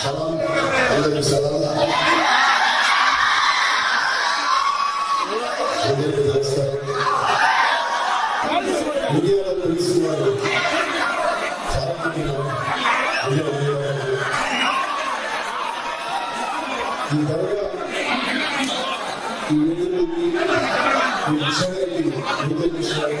సలాం అందరికీ సలాం అందరికీ నమస్కారం మీడియాలో తెలిసిన వారు చాలా మంది ఉన్నారు. ఈ దర్గా ఈ వీడియోని ఈ విషయాన్ని ముందు విషయాన్ని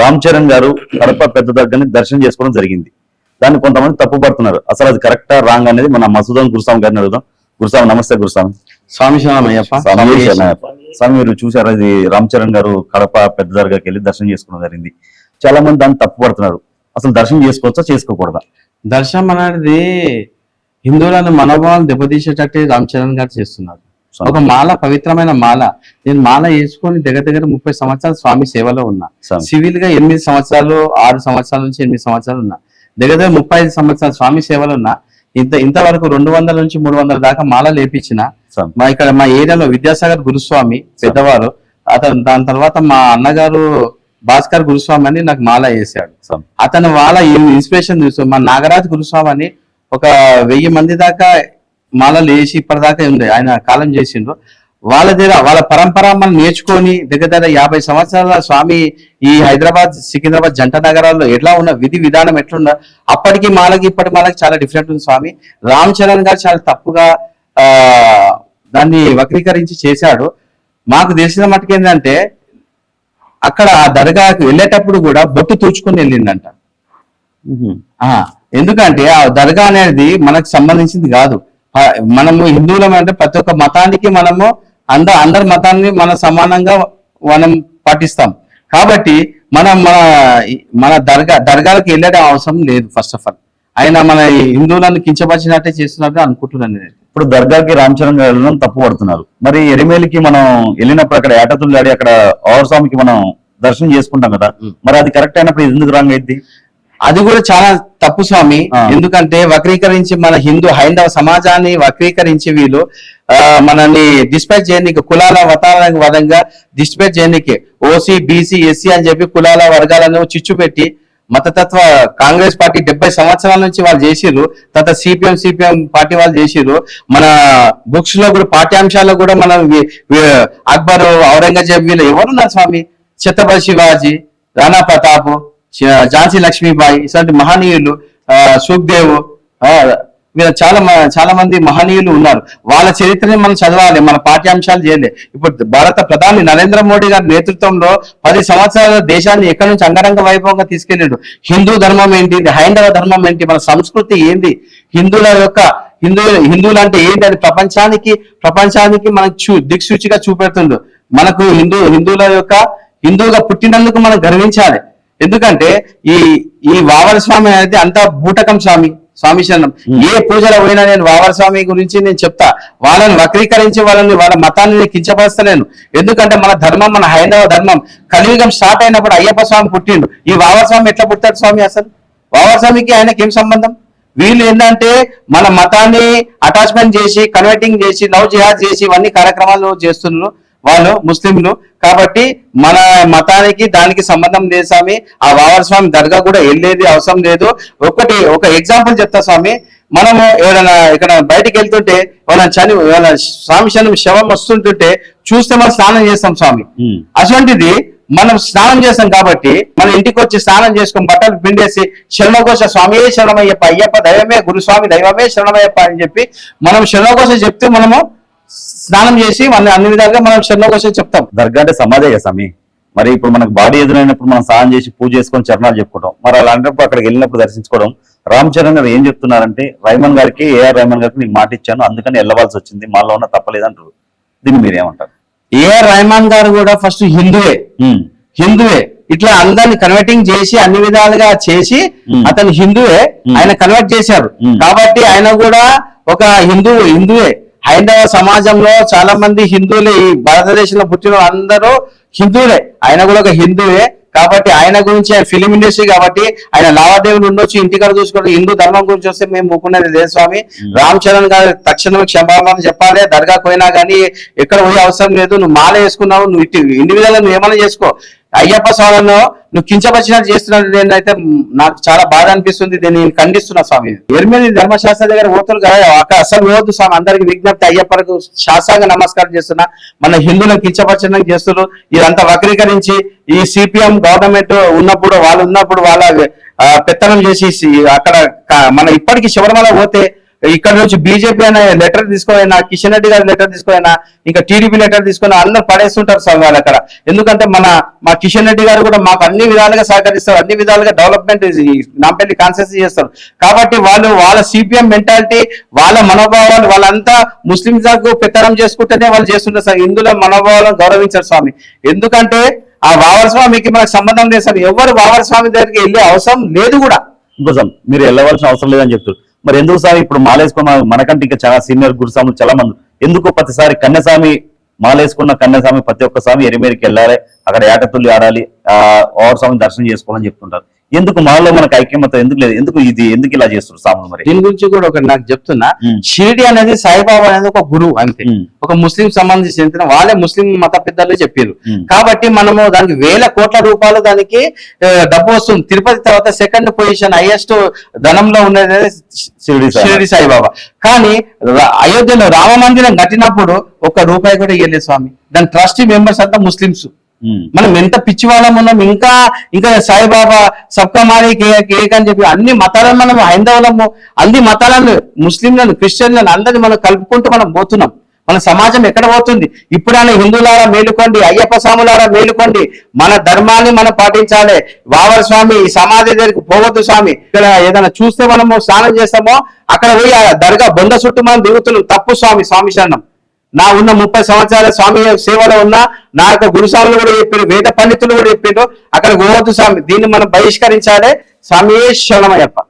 రామ్ చరణ్ గారు కడప పెద్ద దగ్గరని దర్శనం చేసుకోవడం జరిగింది. దాన్ని కొంతమంది తప్పు పడుతున్నారు అసలు అది కరెక్టా రాంగ్ అనేది మన మసూదన్ గురుస్వామి గారిని అడుగుదాం. గురుస్వామి నమస్తే గురుస్వామి. స్వామి శరణమయ్యప్ప. స్వామి మీరు చూసారా ఇది రామ్ చరణ్ గారు కడప పెద్ద దర్గాకి వెళ్ళి దర్శనం చేసుకోవడం జరిగింది. చాలా మంది దాన్ని తప్పు పడుతున్నారు అసలు దర్శనం చేసుకోవచ్చా చేసుకోకూడదా? దర్శనం అనేది హిందువులను మనోభావాలు దెబ్బతీసేటట్టే రామ్ చరణ్ గారు చేస్తున్నారు. ఒక మాల పవిత్రమైన మాల. నేను మాల వేసుకొని దగ్గర దగ్గర ముప్పై సంవత్సరాలు స్వామి సేవలో ఉన్నా. సివిల్గా ఎనిమిది సంవత్సరాలు ఆరు సంవత్సరాల నుంచి ఎనిమిది సంవత్సరాలు ఉన్నా. దగ్గర దగ్గర ముప్పై ఐదు సంవత్సరాలు స్వామి సేవలో ఉన్నా. ఇంత ఇంతవరకు రెండు వందల నుంచి మూడు వందల దాకా మాల లేపించిన. మా ఇక్కడ మా ఏరియాలో విద్యాసాగర్ గురుస్వామి పెద్దవారు. అతను దాని తర్వాత మా అన్నగారు భాస్కర్ గురుస్వామి అని నాకు మాల వేసాడు. అతను వాళ్ళ ఇన్స్పిరేషన్ చూస్తూ మా నాగరాజ్ గురుస్వామి అని ఒక వెయ్యి మంది దాకా మాలలు వేసి ఇప్పటిదాకా ఉంది ఆయన కాలం చేసిండ్రు. వాళ్ళ దగ్గర వాళ్ళ పరంపర మనం నేర్చుకొని దగ్గర దగ్గర యాభై సంవత్సరాల స్వామి ఈ హైదరాబాద్ సికింద్రాబాద్ జంట నగరాల్లో ఎట్లా ఉన్న విధి విధానం ఎట్లున్నా అప్పటికి మాలకి ఇప్పటి మాలకి చాలా డిఫరెంట్ ఉంది స్వామి. రామ్ చరణ్ గారు చాలా తప్పుగా ఆ దాన్ని వక్రీకరించి చేశాడు. మాకు తెలిసిన మటుకు ఏంటంటే అక్కడ ఆ దర్గాకు వెళ్ళేటప్పుడు కూడా బొట్టు తుడుచుకొని వెళ్ళిందంట. ఎందుకంటే ఆ దర్గా అనేది మనకు సంబంధించింది కాదు. మనము హిందువులం అంటే ప్రతి ఒక్క మతానికి మనము అంద అందరి మతాన్ని మనం సమానంగా మనం పాటిస్తాం. కాబట్టి మనం మన మన దర్గా దర్గాలకు వెళ్ళే అవసరం లేదు ఫస్ట్ ఆఫ్ ఆల్ ఆయన మన హిందువులను కించపరిచినట్టే చేస్తున్నట్టు అనుకుంటున్నాను నేను. ఇప్పుడు దర్గాకి రామ్ చరణ్ గారు వెళ్ళడం తప్పు పడుతున్నారు మరి ఎరిమేలికి మనం వెళ్ళినప్పుడు అక్కడ ఏటతులు ఆడి అక్కడ ఆవర్ స్వామికి మనం దర్శనం చేసుకుంటాం కదా. మరి అది కరెక్ట్ అయినప్పుడు ఎందుకు రాంగ్ అయింది అది కూడా చాలా తప్పు స్వామి. ఎందుకంటే వక్రీకరించి మన హిందూ హైందవ సమాజాన్ని వక్రీకరించి వీళ్ళు మనల్ని డిస్పాచ్ చేయడానికి కులాల వతాల వదంగా డిస్పాచ్ చేయడానికి ఓసీ బీసీ ఎస్సీ అని చెప్పి కులాల వర్గాలను చిచ్చు పెట్టి మతతత్వ కాంగ్రెస్ పార్టీ డెబ్బై సంవత్సరాల నుంచి వాళ్ళు చేసిర్రు తర్వాత సిపిఎం సిపిఎం పార్టీ వాళ్ళు చేసిర్రు. మన బుక్స్లో కూడా పాఠ్యాంశాల్లో కూడా మనం అక్బర్ ఔరంగజేబ్ వీళ్ళు ఎవరున్నారు స్వామి? ఛత్రపతి శివాజీ రాణా ప్రతాప్. ఝాన్సీ లక్ష్మీబాయి ఇలాంటి మహనీయులు ఆ, సుఖ్దేవ్ ఆ, వీళ్ళ చాలా మ- చాలా మంది మహనీయులు ఉన్నారు. వాళ్ళ చరిత్రని మనం చదవాలి మన పాఠ్యాంశాలు చేయలే. ఇప్పుడు భారత ప్రధాని నరేంద్ర మోడీ గారి నేతృత్వంలో పది సంవత్సరాల దేశాన్ని ఎక్కడి నుంచి అంగరంగ వైభవంగా తీసుకెళ్ళాడు? హిందూ ధర్మం ఏంటి? హైందవ ధర్మం ఏంటి? మన సంస్కృతి ఏంది? హిందువుల యొక్క హిందూ హిందువులు అంటే ఏంటి? అది ప్రపంచానికి ప్రపంచానికి మనకు చూ దిక్సూచిగా చూపెడుతుండు. మనకు హిందూ హిందువుల యొక్క హిందువుగా పుట్టినందుకు మనం గర్వించాలి. ఎందుకంటే ఈ ఈ వావర స్వామి అనేది అంతా బూటకం స్వామి స్వామి శరణం. ఏ పూజలో పోయినా నేను వావర స్వామి గురించి నేను చెప్తా. వాళ్ళని వక్రీకరించి వాళ్ళని వాళ్ళ మతాన్ని నేను కించపరుస్తలేను. ఎందుకంటే మన ధర్మం మన హైందవ ధర్మం. కలియుగం స్టార్ట్ అయినప్పుడు అయ్యప్ప స్వామి పుట్టిండు. ఈ వావర స్వామి ఎట్లా పుట్టాడు స్వామి అసలు? వావర స్వామికి ఆయనకి ఏం సంబంధం? వీళ్ళు ఏంటంటే మన మతాన్ని అటాచ్మెంట్ చేసి కన్వర్టింగ్ చేసి లవ్ జిహాద్ చేసి ఇవన్నీ కార్యక్రమాలు చేస్తున్నారు. వాళ్ళు ముస్లింలు. కాబట్టి మన మతానికి దానికి సంబంధం లేదు స్వామి. ఆ వావర్ స్వామి దర్గా కూడా వెళ్ళేది అవసరం లేదు. ఒకటి ఒక ఎగ్జాంపుల్ చెప్తా స్వామి. మనము ఎవరైనా ఇక్కడ బయటికి వెళ్తుంటే ఎవరైనా చని ఎవరైనా స్వామి శనం శవం వస్తుంటుంటే చూస్తే మనం స్నానం చేస్తాం స్వామి. అటువంటిది మనం స్నానం చేస్తాం కాబట్టి మన ఇంటికి వచ్చి స్నానం చేసుకొని బట్టలు పిండేసి శరణఘోష స్వామియే శరణమయ్యప్ప అయ్యప్ప దైవమే గురుస్వామి దైవమే శరణమయ్యప్ప అని చెప్పి మనం శరణఘోష చెప్తే మనము స్నానం చేసి మన అన్ని విధాలుగా మనం శరణఘోష చెప్తాం. దర్గా అంటే సమాధే కదా స్వామి? మరి ఇప్పుడు మనకు బాడీ ఎదురైనప్పుడు మనం స్నానం చేసి పూజ చేసుకొని చరణాలు చెప్పుకోవడం మరి అలాంటప్పుడు అక్కడికి వెళ్ళినప్పుడు దర్శించుకోవడం. రామ్ చరణ్ గారు ఏం చెప్తున్నారంటే రైమన్ గారికి ఏఆర్ రైమన్ గారికి నీకు మాట ఇచ్చాను అందుకని వెళ్ళవలసి వచ్చింది మాలో ఉన్న తప్పలేదంటారు. దీన్ని మీరేమంటారు ఏఆర్ రెహమాన్ గారు కూడా ఫస్ట్ హిందువే. హిందువే. ఇట్లా అందరిని కన్వర్టింగ్ చేసి అన్ని విధాలుగా చేసి. అతను హిందువే. ఆయన కన్వర్ట్ చేశారు. కాబట్టి ఆయన కూడా ఒక హిందూ హిందువే. హైందవ సమాజంలో చాలా మంది హిందువులే ఈ భారతదేశంలో పుట్టిన అందరూ హిందువులే. ఆయన కూడా ఒక హిందువే. కాబట్టి ఆయన గురించి ఫిలిం ఇండస్ట్రీ కాబట్టి ఆయన లావాదేవీలు ఉండొచ్చు ఇంటికాడ చూసుకోవడం హిందూ ధర్మం గురించి వస్తే మేము మొక్కున్నది లేదు స్వామి. రామ్ చరణ్ గారు తక్షణమే క్షమాపణ చెప్పాలి దర్గా పోయినా కానీ ఎక్కడ పోయే అవసరం లేదు. నువ్వు మాల వేసుకున్నావు నువ్వు ఇటు ఇండివిజువల్ నువ్వు ఏమైనా చేసుకో. అయ్యప్ప స్వామిను నువ్వు కించపరిచినట్టు చేస్తున్నావు నేనైతే నాకు చాలా బాధ అనిపిస్తుంది దీన్ని నేను ఖండిస్తున్నా స్వామి. ఎరిమేలి ధర్మశాస్త్ర దగ్గర ఓతులు కదా అక్కడ అసలు పోవద్దు స్వామి అందరికి విజ్ఞప్తి అయ్యప్పలకు శాస్త్రాంగ నమస్కారం చేస్తున్నా. మన హిందువులను కించపరచడం చేస్తున్నారు. ఇదంతా వక్రీకరించి ఈ సిపిఎం గవర్నమెంట్ ఉన్నప్పుడు వాళ్ళు ఉన్నప్పుడు వాళ్ళ పెత్తనం చేసి అక్కడ మన ఇప్పటికి శబరిమల పోతే ఇక్కడ నుంచి బీజేపీ అనే లెటర్ తీసుకోవైనా కిషన్ రెడ్డి గారి లెటర్ తీసుకోవైనా ఇంకా టీడీపీ లెటర్ తీసుకుని అందరూ పడేస్తుంటారు సార్ వాళ్ళు అక్కడ. ఎందుకంటే మన మా కిషన్ రెడ్డి గారు కూడా మాకు అన్ని విధాలుగా సహకరిస్తారు అన్ని విధాలుగా డెవలప్మెంట్ నాంపల్లి కాన్సెన్స్ చేస్తారు. కాబట్టి వాళ్ళు వాళ్ళ సిపిఎం మెంటాలిటీ వాళ్ళ మనోభావాలు వాళ్ళంతా ముస్లిం దాకా పెత్తనం చేసుకుంటేనే వాళ్ళు చేస్తుంటారు సార్. హిందువుల మనోభావాలను గౌరవించారు స్వామి. ఎందుకంటే ఆ వావర్ స్వామికి మనకు సంబంధం లేదు సార్. ఎవరు వావర్ స్వామి దగ్గరికి వెళ్ళే అవసరం లేదు కూడా. ఇంకోసం మీరు వెళ్ళవలసిన అవసరం లేదని చెప్తారు మరి ఎందుకు సార్ ఇప్పుడు మాలేసుకున్న మనకంటే ఇంకా చాలా సీనియర్ గురుస్వాములు చాలా మంది? ఎందుకు ప్రతిసారి కన్యస్వామి మాలేసుకున్న కన్యస్వామి ప్రతి ఒక్క స్వామి ఎరిమేరికి వెళ్ళాలి అక్కడ ఏటతుల్లి ఆడాలి ఆ ఓవర్ స్వామిని దర్శనం చేసుకోవాలని చెప్తుంటారు. ఎందుకు మాలో మనకు ఐక్యమత ఎందుకు లేదు ఎందుకు ఇది ఎందుకు ఇలా చేస్తారు స్వాములు మరి దీని గురించి కూడా ఒకటి నాకు చెప్తున్నా. షిరిడి అనేది సాయిబాబా అనేది ఒక గురువు అంతే. ఒక ముస్లిం సంబంధించిన వాళ్ళే ముస్లిం మత పెద్దలు చెప్పారు. కాబట్టి మనము దానికి వేల కోట్ల రూపాయలు దానికి డబ్బు వస్తుంది తిరుపతి తర్వాత సెకండ్ పొజిషన్ హైయెస్ట్ ధనంలో ఉన్నది అనేది షిరిడి సాయి. షిరిడి సాయిబాబా కానీ అయోధ్యలో రామ మందిరం కట్టినప్పుడు ఒక్క రూపాయి కూడా ఇవ్వలేదు స్వామి దాని ట్రస్టీ మెంబర్స్ అంతా ముస్లింస్. Hmm. మనం ఎంత పిచ్చి వాళ్ళం ఉన్నాం ఇంకా ఇంకా సాయిబాబా సబ్కా మారే కేక్ అని చెప్పి అన్ని మతాలను మనం హైందవులము అన్ని మతాలను ముస్లింలను క్రిస్టియన్లను అందరిని మనం కలుపుకుంటూ మనం పోతున్నాం. మన సమాజం ఎక్కడ పోతుంది? ఇప్పుడైనా హిందువులారా మేలుకోండి అయ్యప్ప స్వాములారా మేలుకోండి. మన ధర్మాన్ని మనం పాటించాలి. వావర స్వామి ఈ సమాధి దగ్గరికి పోవద్దు స్వామి. ఇక్కడ ఏదైనా చూస్తే మనము స్నానం చేస్తామో అక్కడ పోయి దర్గా బొంద చుట్టూ మనం దిగుతున్నాం. తప్పు స్వామి స్వామి శరణం. నా ఉన్న ముప్పై సంవత్సరాల స్వామి సేవలో ఉన్న నా యొక్క గురుస్వాములు కూడా చెప్పారు వేద పండితులు కూడా చెప్పారు. అక్కడ గోవద్దు స్వామి దీన్ని మనం బహిష్కరించాలి. స్వామి శరణమయ్యప్ప